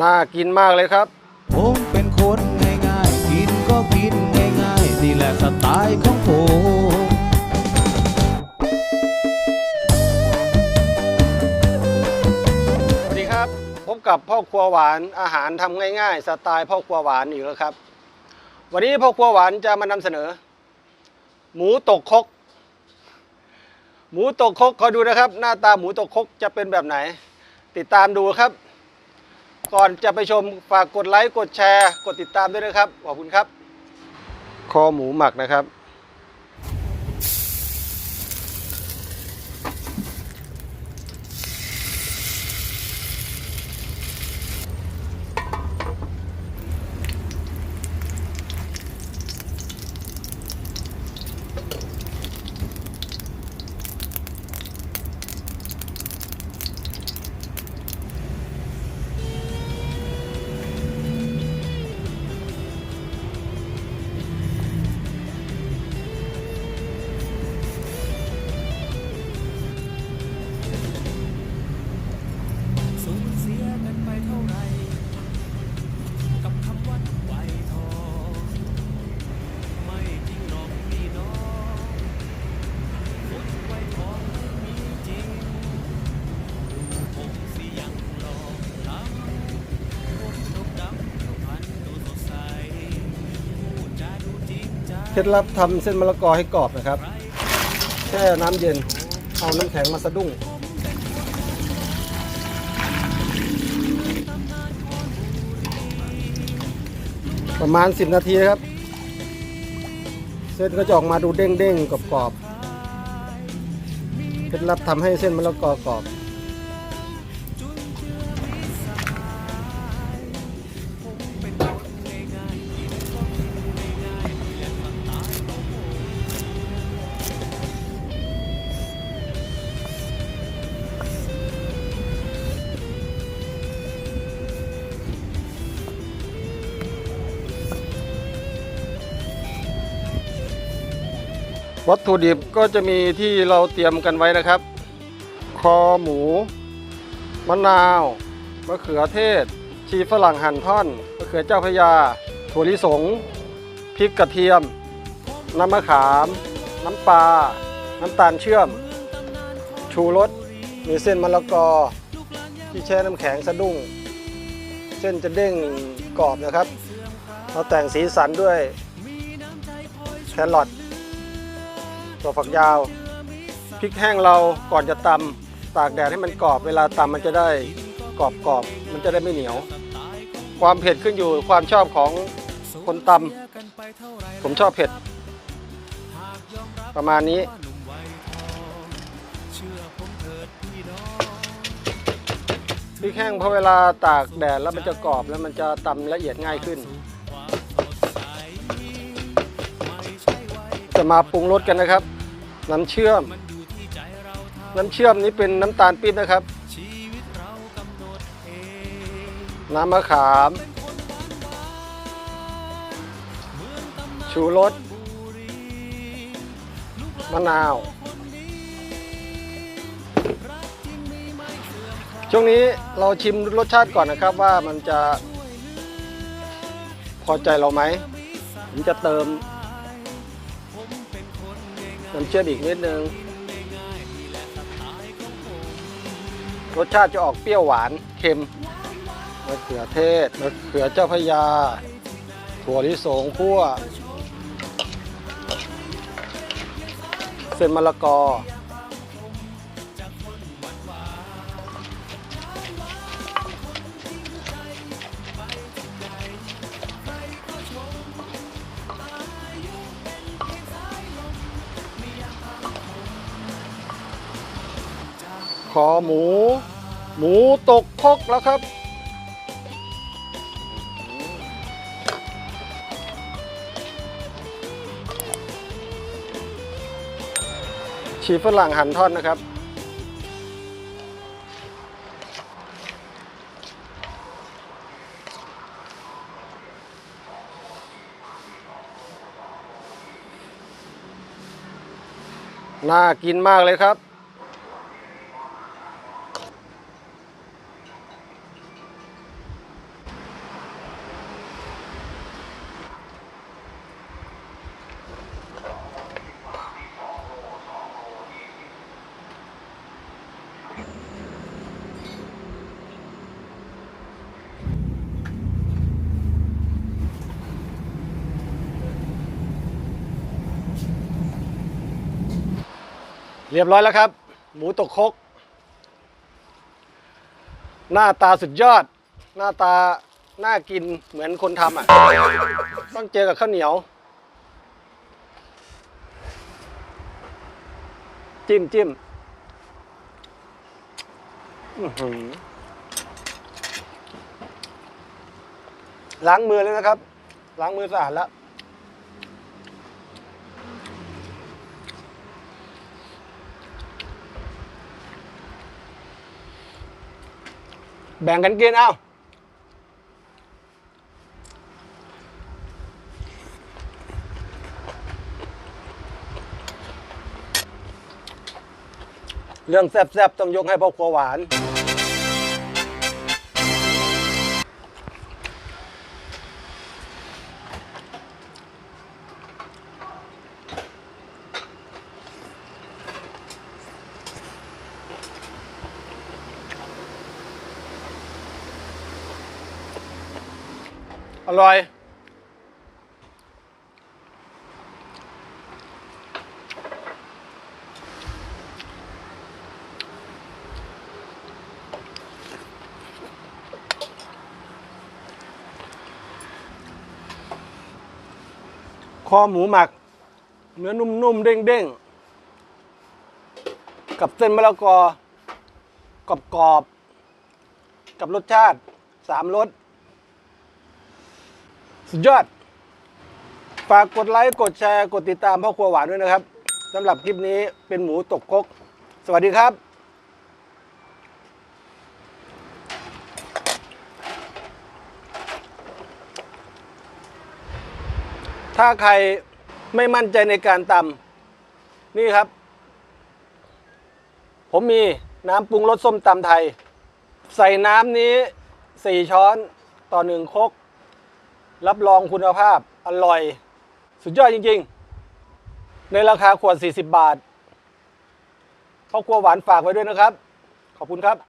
น่ากินมากเลยครับ ผมเป็นคนง่ายๆ กินก็กินง่ายๆนี่แหละสไตล์ของผมสวัสดีครับ พบกับพ่อครัวหวานอาหารทำง่ายๆ สไตล์พ่อครัวหวานอีกแล้วครับ วันนี้พ่อครัวหวานจะมานำเสนอ หมูตกคก หมูตกคกคอยดูนะครับ หน้าตาหมูตกคกจะเป็นแบบไหน ติดตามดูครับ ก่อนจะไปชมฝากกดไลค์กดแชร์ กดติดตามด้วยนะครับ ขอบคุณครับ คอหมูหมักนะครับ เคล็ดลับทำเส้นมะละกอให้กรอบนะครับ แช่น้ำเย็น เอาน้ำแข็งมาสะดุ้ง ประมาณ 10 นาทีครับ เส้นก็จะออกมาดูเด้งๆกรอบๆเคล็ดลับทำให้เส้นมะละกอกรอบ วัตถุดิบก็จะมีที่เราเตรียมกันไว้นะครับ คอหมู มะนาวมะเขือเทศ ชีฝรั่งหั่นท่อนมะเขือเจ้าพยา ถั่วลิสง พริกกระเทียม น้ำมะขาม น้ำปลา น้ำตาลเชื่อม ชูรส มีเส้นมะละกอ ที่แช่น้ำแข็งสะดุ้ง เส้นจะเด้งกรอบนะครับ เราแต่งสีสันด้วยแครอท ถั่วฝักยาวพริกแห้งเราก่อนจะตำตากแดดให้มันกรอบเวลาตำมันจะได้กรอบกรอบๆมันจะได้ไม่เหนียว ความเผ็ดขึ้นอยู่ความชอบของคนตำผมชอบเผ็ด ประมาณนี้พริกแห้งพอเวลาตากแดดแล้วมันจะกรอบแล้วมันจะตำละเอียดง่ายขึ้น จะมาปรุงรสกันนะครับ น้ำเชื่อม น้ำเชื่อมนี้เป็นน้ำตาลปี๊บนะครับ น้ำมะขาม ชูรสมะนาว ช่วงนี้เราชิมรสชาติก่อนนะครับว่ามันจะพอใจเราไหมผมจะเติม น้ำเชื่อมอีกนิดนึง รสชาติจะออกเปรี้ยวหวานเค็มมะเขือเทศมะเขือเจ้าพยา ถั่วลิสงคั่ว เส้นมะละกอ คอหมู หมูตกคกแล้วครับ ชีฝรั่งหั่นท่อนนะครับน่ากินมากเลยครับ เรียบร้อยแล้วครับ หมูตกคก หน้าตาสุดยอด หน้าตาน่ากินเหมือนคนทำอะ ต้องเจอกับข้าวเหนียว จิ้มจิ้มล้างมือเลยนะครับ ล้างมือสะอาดแล้ว แบ่งกันกินเอาเรื่องแซ่บๆต้องยกให้พ่อครัวหวาน ร่อย คอหมูหมัก เนื้อนุ่มๆ เด้งๆ กับเส้นมะละกอกรอบๆ กับรสชาติสามรส สุดยอด ฝากกดไลค์ กดแชร์ กดติดตามพ่อครัวหวานด้วยนะครับสำหรับคลิปนี้เป็นหมูตกคก สวัสดีครับถ้าใครไม่มั่นใจในการตำนี่ครับ ผมมีน้ำปรุงรสส้มตำไทย ใส่น้ำนี้ 4 ช้อนต่อหนึ่งคก รับรองคุณภาพอร่อย สุดยอดจริง ๆ ในราคาขวด 40 บาทพ่อครัวหวานฝากไว้ด้วยนะครับ ขอบคุณครับ